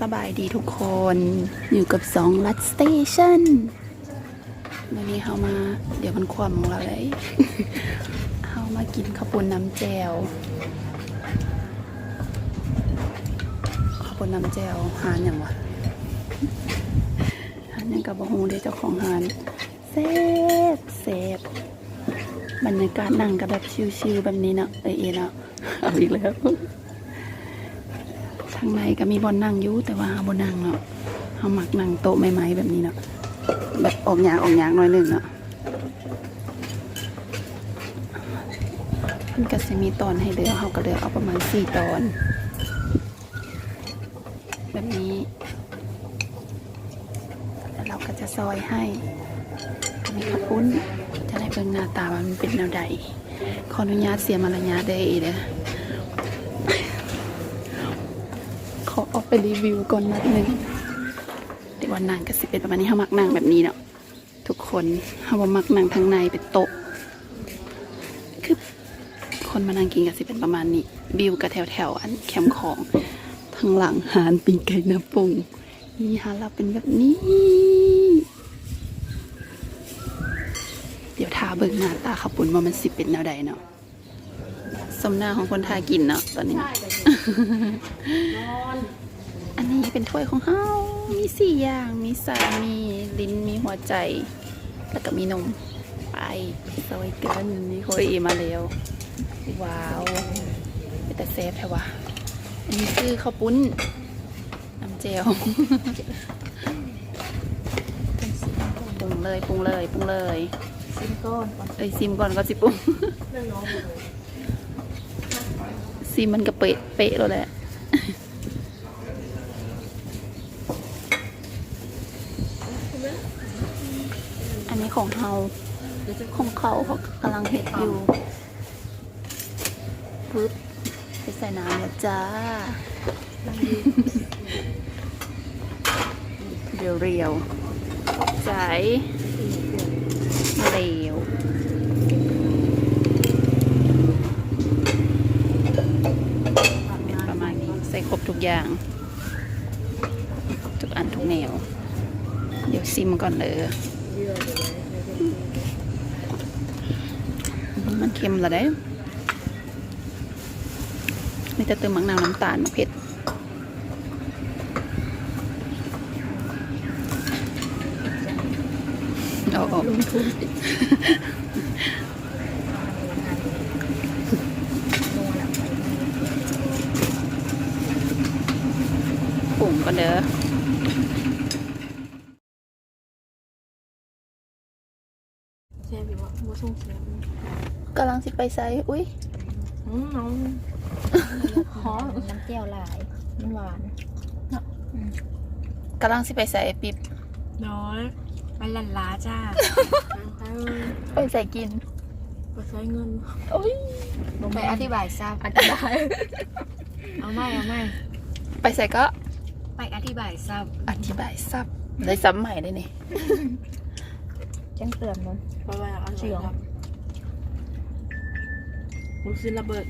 สบายดีทุกคนอยู่กับสองรัดสเตชันวันนี้เขามาเดี๋ยวมันความของเราเลยเขามากินข้าวปุ้นน้ำแจวข้าวปุ้นน้ำแจวหานอย่างวะหานอย่างกับบะฮูเดเจ้าของหานเซฟเซฟบรรยากาศนั่งกับแบบชิวๆแบบนี้เนาะเอเอเนาะเอาอีกแล้ว ทางในก็มีบอนนั่งอยู่แต่ว่าเอาบนนั่งเนาะเขาหมักนั่งโต๊ะไม้ๆแบบนี้เนาะแบบออกยางออกยางน่อยหนึ่งเนาะมันก็จะมีตอนให้เลือกเขาก็เลือกเอาประมาณสี่ตอน แบบนี้แล้วเราก็จะซอยให้ก็มีข้าวปุ้นจะได้เบิ่งหน้าตาว่ามันเป็นแนวใดขออนุญาตเสียมารยาทได้เด้อ อออกไปรีวิวก่อนนัดหนึ่งเดี๋ยววันนั่งก็สิเป็นประมาณนี้เขามักนั่งแบบนี้เนาะทุกคนเขาว่ามักนั่งทางในเป็นโต๊ะคือคนมานั่งกินก็สิเป็นประมาณนี้วิวกับแถวแถวอันแคมป์ของทางหลังหานปิงไก่น้ำปรุงนี่ฮะเราเป็นแบบนี้ เดี๋ยวทาเบิ่งหน้าตาขับปุ่นว่ามันสิเป็นแนวใดเนาะ สมหน้าของคนทากินเนาะตอนนี้ อันนี้เป็นถ้วยของเฮามีสี่อย่าง มีสายมีลิ้น มีหัวใจ แล้วก็มีนม ไปซอยกันนี่โคยอีมาแล้ว ว้าวเป็นแต่เซฟแท้วะอันนี้คือข้าวปุ้น น้ำเจลปรุงเลยปรุงเลยปรุงเลย ซิมก้อนก่อน เอ้ยซิมก่อนก็สิปรุง เรื่องน้องเลยซิมมันก็เป๊ะเป๊ะแล้วแหละอันนี้ของเฮาของเขาเขากำลังเห็ดอยู่ปึ๊บไปใส่น้ำแล้วจ้า เรียวเรียวๆใจเร็ว ประมาณนี้ ใส่ครบทุกอย่าง ทุกอันทุกแนว เดี๋ยวซิมก่อนเลยมันเค็มละได้ไม่จะเติมมังนาวน้ำตาลมาเผ็ดเอาออก ก่อนเด้อแซ่บอยู่วะบัวส่งเสียงกำลังสิไปใส่อุ้ยอืมน้องหอมน้ำเจียวหลาย มันหวานกำลังสิไปใส่ปิ๊บน้อยมันลันลาจ้าไปใส่กินไปใช้เงินโอ้ยไปอธิบายทราบอธิบายเอาไม่เอาไม่ไปใส่ก็ ไปอธิบายทราบอธิบายซับเลยซ้ำใหม่ได้นี่แจ้งเตือนมันไปไปเอาเชื่อครับลูกชิ้นระเบิด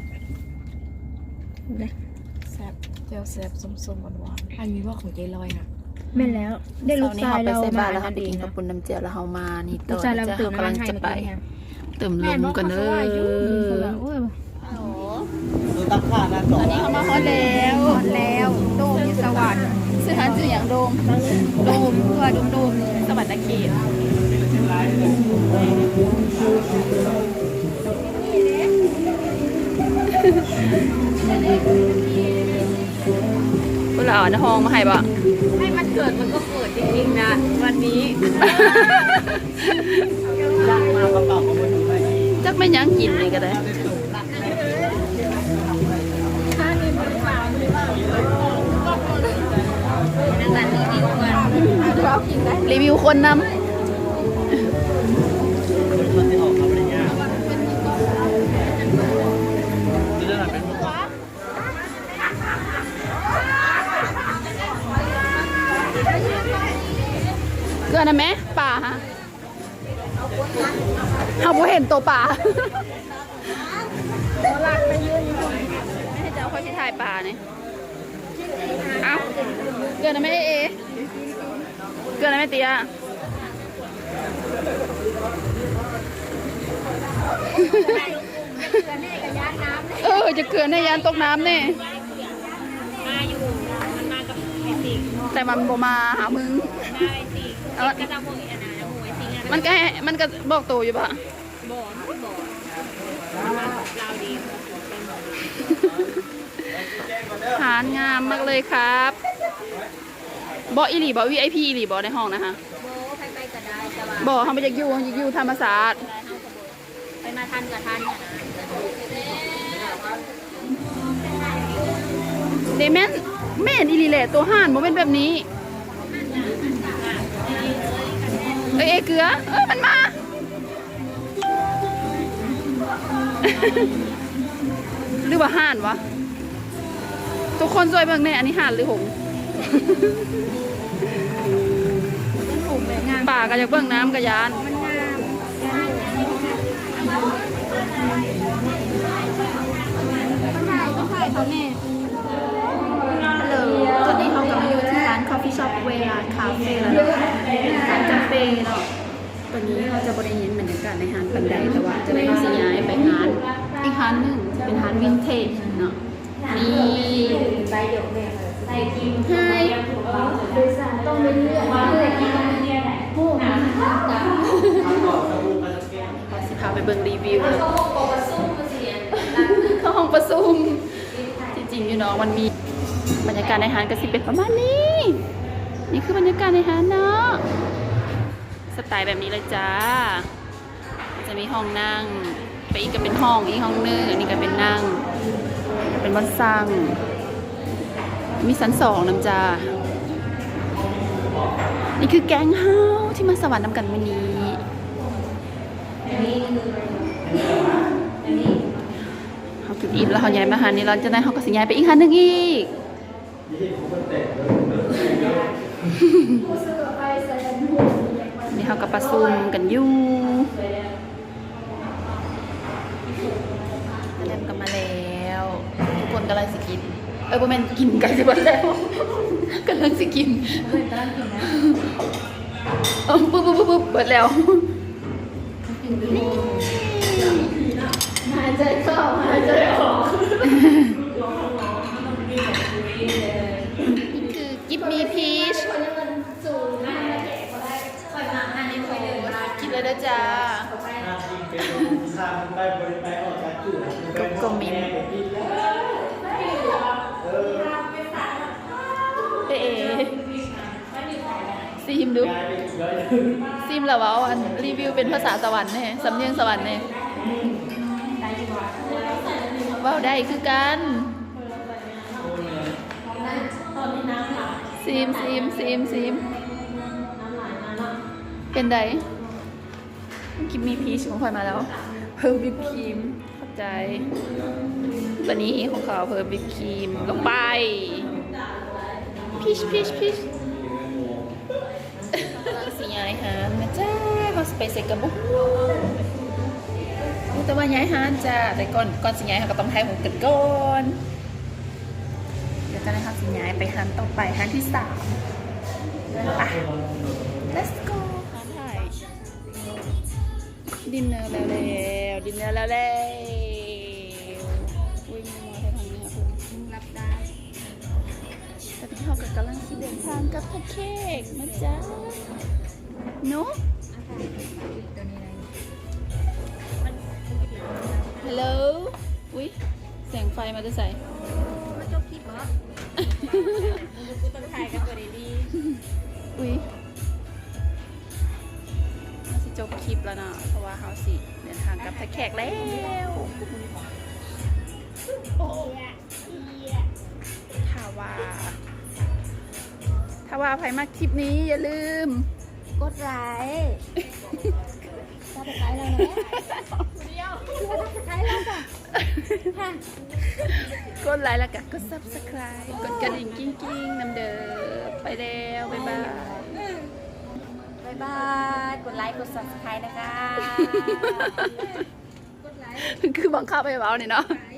แซ่บเจียวแซ่บส้มๆหวานๆอันนี้ว่าของเจลอยนะแม่นแล้ว ได้ลูกนี้ชายเขาไปเราใส่บ้ามานแล้วเขานั่นไปเอกิงนข้านะวปุ้นน้ำเจียวแล้วเขามานี่ลูต่กอชายเราจะตื่นเขากำลังให้จะไป เติมลแม่มบอกกันเขาเด้ว่าอยู่อโอ้ยดูตั้งค่าหน้าจอ ตอนนี้เขามาฮอตแล้วหมดแล้วโดมสวรรค์ ซื้อหันซื้ออย่างโดม โดมเพื่อโดมโดมสวัสดิ์เขตคุณเราเอาน้ำหองมาให้บ่ ให้มันเกิดมันก็เกิดจริงๆนะ วันนี้จ้างมากระเป๋าของมันอยู่ไหนจักไม่นยังกินนี่ก็ได้ รีวิวคนนมันจะออกมาไม่ได้ยากจะได้เป็นำเกลือนะแม่ป่าฮะเฮาบ่เห็นตัวป่าไม่ให้เจ้าค่อยที่ถ่ายป่าเนี่ยเอาเกลือนะแม่เอ เกลือนะแม่เตียเออจะเกลือในยานตกน้ำแน่มาอยู่มันมากับไอ้สิงแต่มันบ่มาหามึงได้ไอ้สิงก็จะหวยอันนั้นหวยสิงอันนั้นมันก็ให้มันก็บอกตัวอยู่ปะบอไม่บ่อมันมากับเราดีหารงามมากเลยครับ บออีหลีบอวีไอพีอีหลีบอในห้องนะคะโบไปไปก็ได้แต่ว่าบอเขาไปอยากอยู่อยากอยู่ธรรมศาสตร์ได้เฮาก็บ่ไปมาทันกับทันเนี่ยนะเดแมนแม่นอีหลีแหละตัวห่านโมเป็นแบบนี้เอ้ยเอยเกลือ เอ้ยมันมาหรือว่าห่านวะ ทุกคนช่วยเบิ่งแน่อันนี้ห่านหรือหง ส์ถูกเลยงามป่าก็อยากเบิ่งน้ำกระยานมันงามฮัลโหลตอนนี้เรากำลังอยู่ที่ร้าน Coffee Shop เวลาคาเฟ่แล้วนะคะร้านกาแฟเนาะตอนนี้เราจะบริเห็นบรรยากาศในร้านปันไดแต่ว่าจะได้สัญญาณไปร้านอีกร้านหนึ่งจะเป็นร้านวินเทจเนาะนี่ ไฮต้องเป็นเรื่องว่าเลยผู้สิพาไปเบิ่งรีวิวเข้าห้องประชุมจริงๆอยู่เนาะมันมีบรรยากาศในหางก็สิบเป็นประมาณนี้ นี่คือบรรยากาศในหางเนาะสไตล์แบบนี้เลยจ้า จะมีห้องนั่ง ไปอีกก็เป็นห้องอีกห้องนึงอันนี้ก็เป็นนั่ง เป็นวันสร้าง มีสันสองน้ำจ้านี่คือแก๊งเฮาที่มาสวรรค์นำกันวันนี้ เขากินอิ่มแล้วเขาย้ายมาหานี่เราจะได้เขาก็สิย้ายไปอีกหันหนึ่งอีกนี่เขากับประซุมกันอยู่เริ่มกันมาแล้ว ทุกคนกำลังสิกิน เออประมาณกินกันสิบันแล้วกำลังสิกินเออปุ๊บปุ๊บปุ๊บปุ๊บเปิดแล้วนี่หายใจเข้าหายใจออกคือกิฟมีพีชกินเลยนะจ๊ะข้ามไปบริไปออกจากจุดก็ก็มิ ซีมดูซีมแล้วว่าอันรีวิวเป็นภาษาสวรรค์เนี่ยสำเนียงสวรรค์เนี่ยว้าวได้คือกันซีมซีมซีมซีมเป็นไดกิมมีพีชของพลอยมาแล้ว เพิ่มวิปครีมเข้าใจวันนี้ของเขาเพิ่มวิปครีมลงไปพีชพีชพีช สิย้ายหานนะจ้า เขาสิไปเซ็กกับบุกแต่ว่าย้ายหานจ้าแต่ก่อนก่อนสิย้ายเขาก็ต้องทายผมกันก่อนเดี๋ยวจะได้ครับสิย้ายไปหันต่อไปหันที่สามไป let's go หานถ่ายดินเนอร์แล้วแล้วดินเนอร์แล้วแล้วอุ้ยมีมอเตอร์ทางนี้คุณรับได้แตอนนี้เรากำลังสิเดินทางกับพระเค้กนะจ๊ะหนูฮัล งไฟมาจะใส่มาจบคลิปเหรอกูต้องถ่ายกันตัวดีอุ้ยเราสิจบคลิปแล้วนะเพราะว่าเราสิเดินทางกับพระแขกแล้วถ้าว่าถ้าว่าใครมาคลิปนี้อย่าลืม กดไลค์ซับสไครต์เรานะเดียวซับสไครต์เราจ้ะ กดไลค์แล้วก็กด subscribe กดกระดิ่งกิ้งกิ้งๆนำเด้อไปแล้วบ๊ายบายบ๊ายบายกดไลค์กด subscribe นะคะ คือบังคับไปเบาเนี่ยเนาะๆ